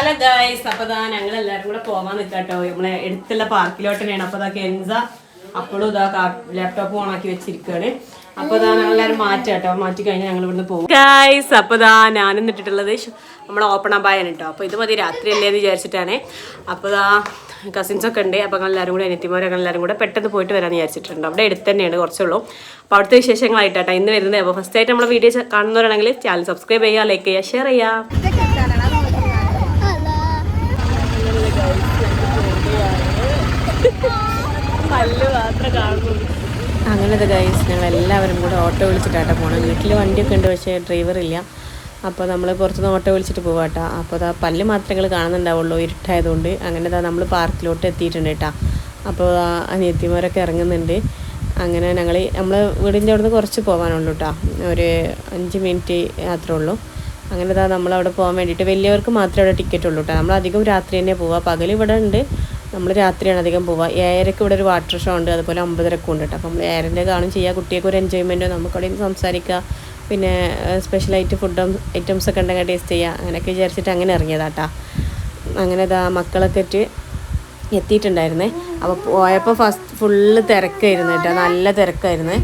Hello guys അപ്പൊ ഇതാ ഞങ്ങൾ എല്ലാവരും കൂടെ പോവാൻ നിൽക്കാട്ടോ നമ്മളെ എടുത്തുള്ള പാർക്കിലോട്ട് തന്നെയാണ് അപ്പൊ ദാ കെൻസ അപ്പോഴും ഇതാ ലാപ്ടോപ്പ് ഓൺ ആക്കി വെച്ചിരിക്കുകയാണ് അപ്പൊ ദാ ഞങ്ങൾ എല്ലാവരും മാറ്റാട്ടോ. മാറ്റി കഴിഞ്ഞാൽ ഞങ്ങൾ ഇവിടുന്ന് പോകും ഗൈസ് അപ്പൊ ദാ ഞാനും ഇട്ടിട്ടുള്ളത് നമ്മളെ ഓപ്പൺ അബായാണ് കേട്ടോ അപ്പൊ ഇത് മതി രാത്രി അല്ലേന്ന് വിചാരിച്ചിട്ടാണ്. അപ്പൊ ദാ കസിൻസ് ഒക്കെ ഉണ്ട്. അപ്പൊ എല്ലാവരും കൂടെ അനിയത്തിമാരൊക്കെ എല്ലാവരും കൂടെ പെട്ടെന്ന് പോയിട്ട് വരാമെന്ന് വിചാരിച്ചിട്ടുണ്ട്. അവിടെ അടുത്ത് തന്നെയാണ് കുറച്ചുള്ളൂ. അപ്പോൾ അവിടുത്തെ വിശേഷങ്ങളായിട്ടാട്ടോ ഇന്ന് വരുന്നത്. അപ്പോൾ ഫസ്റ്റ് ആയിട്ട് നമ്മളെ വീഡിയോ കാണുന്നവരാണെങ്കിൽ ചാനൽ സബ്സ്ക്രൈബ് ചെയ്യുക ലൈക്ക് ചെയ്യുക ഷെയർ ചെയ്യുക പല്ല് മാത്രം കാണുന്നു അങ്ങനത്തെ ഗൈസ് ഞങ്ങൾ എല്ലാവരും കൂടെ ഓട്ടോ വിളിച്ചിട്ടാട്ടോ പോകണം വീട്ടിൽ വണ്ടിയൊക്കെ ഉണ്ട് പക്ഷേ ഡ്രൈവർ ഇല്ല. അപ്പോൾ നമ്മൾ പുറത്തുനിന്ന് ഓട്ടോ വിളിച്ചിട്ട് പോവാട്ടാ. അപ്പോൾ അതാ പല്ല് മാത്രമേ നിങ്ങൾ കാണുന്നുണ്ടാവുള്ളൂ ഇരുട്ടായതുകൊണ്ട്. അങ്ങനെ നമ്മൾ പാർക്കിലോട്ട് എത്തിയിട്ടുണ്ട് കേട്ടോ അപ്പോൾ അനിയത്തിമാരൊക്കെ ഇറങ്ങുന്നുണ്ട്. അങ്ങനെ ഞങ്ങൾ നമ്മൾ വീടിന്റെ അവിടുന്ന് കുറച്ച് പോകാനുള്ളൂ കേട്ടോ ഒരു അഞ്ച് മിനിറ്റ് യാത്ര ഉള്ളൂ. അങ്ങനെ നമ്മൾ അവിടെ പോകാൻ വേണ്ടിയിട്ട് വലിയവർക്ക് മാത്രമേ അവിടെ ടിക്കറ്റ് ഉള്ളൂ കേട്ടോ നമ്മൾ അധികം രാത്രി തന്നെ പോവുക പകൽ ഇവിടെ ഉണ്ട്. നമ്മൾ രാത്രിയാണ് അധികം പോവുക. ഏഴരക്ക് ഇവിടെ ഒരു വാട്ടർ ഷോ ഉണ്ട് അതുപോലെ ഒമ്പതരക്കും ഉണ്ട് കേട്ടോ. അപ്പം നമ്മൾ കാണും ചെയ്യുക. കുട്ടികൾക്ക് ഒരു എൻജോയ്മെന്റോ നമുക്ക് അവിടെ ഇരുന്ന് സംസാരിക്കുക. പിന്നെ സ്പെഷ്യലായിട്ട് ഫുഡ് ഐറ്റംസ് ഒക്കെ ഉണ്ടെങ്കിൽ ടേസ്റ്റ് ചെയ്യുക. അങ്ങനെയൊക്കെ വിചാരിച്ചിട്ട് അങ്ങനെ ഇറങ്ങിയതാട്ടാ അങ്ങനെ ഇതാ മക്കളൊക്കെ എത്തിയിട്ടുണ്ടായിരുന്നേ. അപ്പോൾ പോയപ്പോൾ ഫസ്റ്റ് ഫുള്ള് തിരക്കായിരുന്നു കേട്ടോ. നല്ല തിരക്കായിരുന്നു.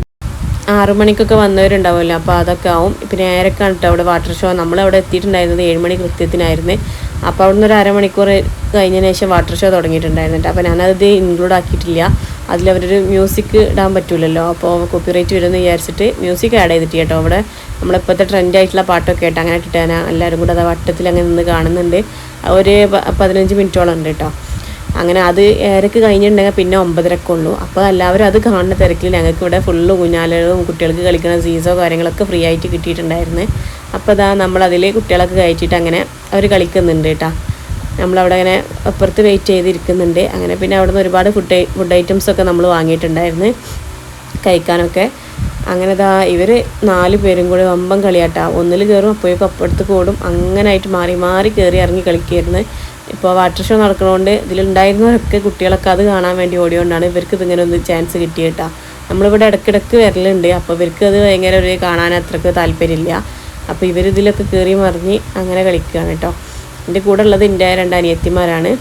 ആറു മണിക്കൊക്കെ വന്നവരുണ്ടാവുമല്ലോ. അപ്പോൾ അതൊക്കെ ആവും. പിന്നെ ഏരക്കാണ് കേട്ടോ അവിടെ വാട്ടർ ഷോ നമ്മളവിടെ എത്തിയിട്ടുണ്ടായിരുന്നത് ഏഴ് മണി കൃത്യത്തിനായിരുന്നു. അപ്പോൾ അവിടെ നിന്ന് ഒരു അരമണിക്കൂർ കഴിഞ്ഞതിന് ശേഷം വാട്ടർ ഷോ തുടങ്ങിയിട്ടുണ്ടായിരുന്നു കേട്ടോ അപ്പോൾ ഞാനത് ഇൻക്ലൂഡ് ആക്കിയിട്ടില്ല. അതിലവരൊരു മ്യൂസിക് ഇടാൻ പറ്റൂലല്ലോ. അപ്പോൾ കോപ്പിറൈറ്റ് വരുമെന്ന് വിചാരിച്ചിട്ട് മ്യൂസിക് ആഡ് ചെയ്തിട്ട് കേട്ടോ. അവിടെ നമ്മളിപ്പോഴത്തെ ട്രെൻഡ് ആയിട്ടുള്ള പാട്ടൊക്കെ കേട്ടോ. അങ്ങനെ ഇട്ടിട്ടാണ് എല്ലാവരും കൂടെ അത് വട്ടത്തിൽ അങ്ങനെ നിന്ന് കാണുന്നുണ്ട്. ഒരു പതിനഞ്ച് മിനിറ്റോളം ഉണ്ട് കേട്ടോ. അങ്ങനെ അത് ഏരക്ക് കഴിഞ്ഞിട്ടുണ്ടെങ്കിൽ പിന്നെ ഒമ്പതരക്കെ ഉള്ളൂ. അപ്പോൾ എല്ലാവരും അത് കാണുന്ന തിരക്കിൽ ഞങ്ങൾക്ക് ഇവിടെ ഫുള്ള് കുഞ്ഞാലകളും കുട്ടികൾക്ക് കളിക്കുന്ന സീസോ കാര്യങ്ങളൊക്കെ ഫ്രീ ആയിട്ട് കിട്ടിയിട്ടുണ്ടായിരുന്നു. അപ്പോൾ അതാ നമ്മളതിൽ കുട്ടികളൊക്കെ കയറ്റിയിട്ട് അങ്ങനെ അവർ കളിക്കുന്നുണ്ട് കേട്ടോ. നമ്മളവിടെ അങ്ങനെ അപ്പുറത്ത് വെയിറ്റ് ചെയ്തിരിക്കുന്നുണ്ട്. അങ്ങനെ പിന്നെ അവിടെ നിന്ന് ഒരുപാട് ഫുഡ് ഫുഡ് ഐറ്റംസൊക്കെ നമ്മൾ വാങ്ങിയിട്ടുണ്ടായിരുന്നു. കഴിക്കാനൊക്കെ. അങ്ങനെ ഇതാ ഇവർ നാല് പേരും കൂടി വമ്പം കളിയാട്ടാ. ഒന്നിൽ കയറും അപ്പോഴേക്കും അപ്പുറത്ത് കൂടും. അങ്ങനായിട്ട് മാറി മാറി കയറി ഇറങ്ങി കളിക്കായിരുന്നു ഇപ്പോൾ വാട്ടർ ഷോ നടക്കുന്നതുകൊണ്ട് ഇതിലുണ്ടായിരുന്നവരൊക്കെ കുട്ടികളൊക്കെ അത് കാണാൻ വേണ്ടി ഓടിയോണ്ടാണ്. ഇവർക്ക് ഇതിങ്ങനെ ഒന്ന് ചാൻസ് കിട്ടിയിട്ടാ. നമ്മളിവിടെ ഇടയ്ക്കിടയ്ക്ക് വരലുണ്ട്. അപ്പോൾ ഇവർക്ക് അത് ഭയങ്കര ഒരു കാണാൻ അത്രയ്ക്ക് താല്പര്യമില്ല. അപ്പോൾ ഇവരിതിലൊക്കെ കയറി മറിഞ്ഞ് അങ്ങനെ കളിക്കുകയാണ് കേട്ടോ എന്റെ കൂടെ ഉള്ളത് എന്റെ രണ്ട് അനിയത്തിമാരാണ്.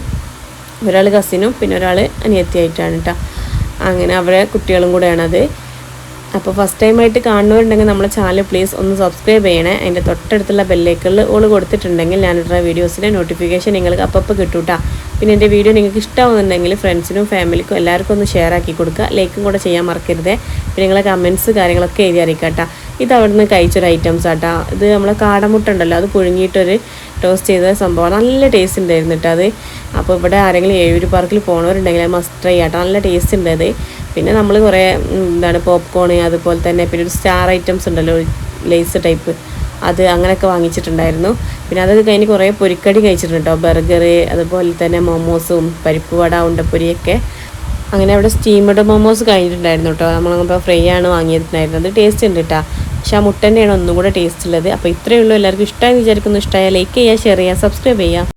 ഒരാൾ കസിനും പിന്നെ ഒരാൾ അനിയത്തിയായിട്ടാണ് കേട്ടോ അങ്ങനെ അവരെ കുട്ടികളും കൂടെയാണത്. അപ്പോൾ ഫസ്റ്റ് ടൈം ആയിട്ട് കാണുന്നവരുണ്ടെങ്കിൽ നമ്മുടെ ചാനൽ പ്ലീസ് ഒന്ന് സബ്സ്ക്രൈബ് ചെയ്യണേ. അതിന്റെ തൊട്ടടുത്തുള്ള ബെല്ലേക്കളിൽ ഓൾ കൊടുത്തിട്ടുണ്ടെങ്കിൽ ഞാനിടുന്ന വീഡിയോസിന്റെ നോട്ടിഫിക്കേഷൻ നിങ്ങൾക്ക് അപ്പപ്പോൾ കിട്ടൂട്ടാ. പിന്നെ എന്റെ വീഡിയോ നിങ്ങൾക്ക് ഇഷ്ടമാകുന്നുണ്ടെങ്കിൽ ഫ്രണ്ട്സിനും ഫാമിലിക്കും എല്ലാവർക്കും ഒന്ന് ഷെയർ ആക്കി കൊടുക്കുക. ലൈക്കും കൂടെ ചെയ്യാൻ മറക്കരുത്. പിന്നെ നിങ്ങളെ കമൻസ് കാര്യങ്ങളൊക്കെ എഴുതി അറിയിക്കാട്ടാ. കേട്ടോ ഇത് അവിടുന്ന് കഴിച്ചൊരു ഐറ്റംസ് ആട്ടാ. ഇത് നമ്മളെ കാടമുട്ട ഉണ്ടല്ലോ അത് പുഴുങ്ങിയിട്ടൊരു ടോസ്റ്റ് ചെയ്ത സംഭവം. നല്ല ടേസ്റ്റ് ഉണ്ടായിരുന്നു കേട്ടോ അത്. അപ്പോൾ ഇവിടെ ആരെങ്കിലും ഏഴൂര് പാർക്കിൽ പോകണവരുണ്ടെങ്കിൽ മസ്റ്റ് ട്രൈ ആട്ടോ. നല്ല ടേസ്റ്റ് ഉണ്ട് പിന്നെ നമ്മൾ കുറേ എന്താണ് പോപ്കോൺ അതുപോലെ തന്നെ പിന്നെ ഒരു സ്റ്റാർ ഐറ്റംസ് ഉണ്ടല്ലോ ലേസ് ടൈപ്പ് അത് അങ്ങനെയൊക്കെ വാങ്ങിച്ചിട്ടുണ്ടായിരുന്നു. പിന്നെ അതൊക്കെ കഴിഞ്ഞ് കുറേ പൊരിക്കടി കഴിച്ചിട്ടുണ്ട് കേട്ടോ ബർഗർ അതുപോലെ തന്നെ മോമോസും പരിപ്പ് വട ഉണ്ടപ്പൊരിയൊക്കെ. അങ്ങനെ അവിടെ സ്റ്റീമഡ് മോമോസ് കഴിഞ്ഞിട്ടുണ്ടായിരുന്നു കേട്ടോ നമ്മളപ്പോൾ ഫ്രൈ ആണ് വാങ്ങിയിട്ടുണ്ടായിരുന്നത്. ടേസ്റ്റ് ഉണ്ട് കേട്ടോ പക്ഷെ ആ മുട്ടന്റെയാണ് ഒന്നും കൂടെ ടേസ്റ്റ് ഉള്ളത്. അപ്പോൾ ഇത്രയേ ഉള്ളൂ. എല്ലാവർക്കും ഇഷ്ടമായി വിചാരിക്കുന്നു. ഇഷ്ടമായ ലൈക്ക് ചെയ്യുക ഷെയർ ചെയ്യുക സബ്സ്ക്രൈബ് ചെയ്യുക.